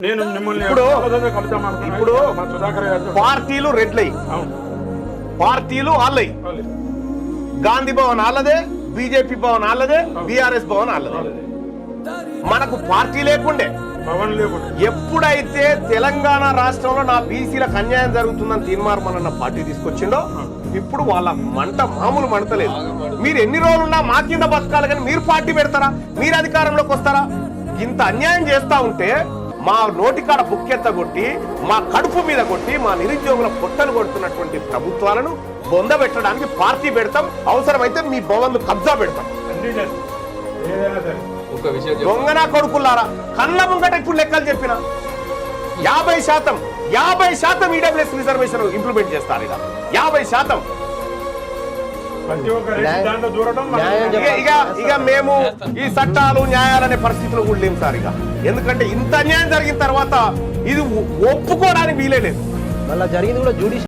నేను మిమ్మల్ని ఇప్పుడు-. ఇప్పుడు పార్టీలు అవును. పార్టీలు వాళ్ళే. గాంధీ భవన్ వాళ్ళదే బీజేపీ భవన్ వాళ్ళదే బీఆర్ఎస్ భవన్ వాళ్ళదే. మనకు పార్టీ లేకుండే. ఎప్పుడైతే తెలంగాణ రాష్ట్రంలో నా బీసీలకు అన్యాయం జరుగుతుందని తీర్మానం పార్టీ తీసుకొచ్చిండో ఇప్పుడు వాళ్ళ మంట మామూలు మంటలేదు. మీరు ఎన్ని రోజులున్నా మా కింద బతకాలి కానీ మీరు పార్టీ పెడతారా? మీరు అధికారంలోకి వస్తారా? ఇంత అన్యాయం చేస్తా ఉంటే మా నోటికాడ బుక్కెత్త కొట్టి మా కడుపు మీద కొట్టి మా నిరుద్యోగుల పొట్టలు కొడుతున్నటువంటి ప్రభుత్వాలను బొందబెట్టడానికి పార్టీ పెడతాం. అవసరమైతే మీ భవన్లు కబ్జా పెడతాం. దొంగన కొడుకులారా కళ్ళ ముంగట ఇప్పుడు లెక్కలు చెప్పిన? యాభై శాతం యాభై శాతం ఈడబ్ల్యూఎస్ రిజర్వేషన్ ఇంప్లిమెంట్ చేస్తారు ఇక. యాభై శాతం. ఇక మేము ఈ చట్టాలు న్యాయాలనే పరిస్థితులు కూడా లేము సార్ ఇక. ఎందుకంటే ఇంత అన్యాయం జరిగిన తర్వాత ఇది ఒప్పుకోవడానికి వీలే లేదు. మళ్ళీ జరిగింది కూడా జుడిషియల్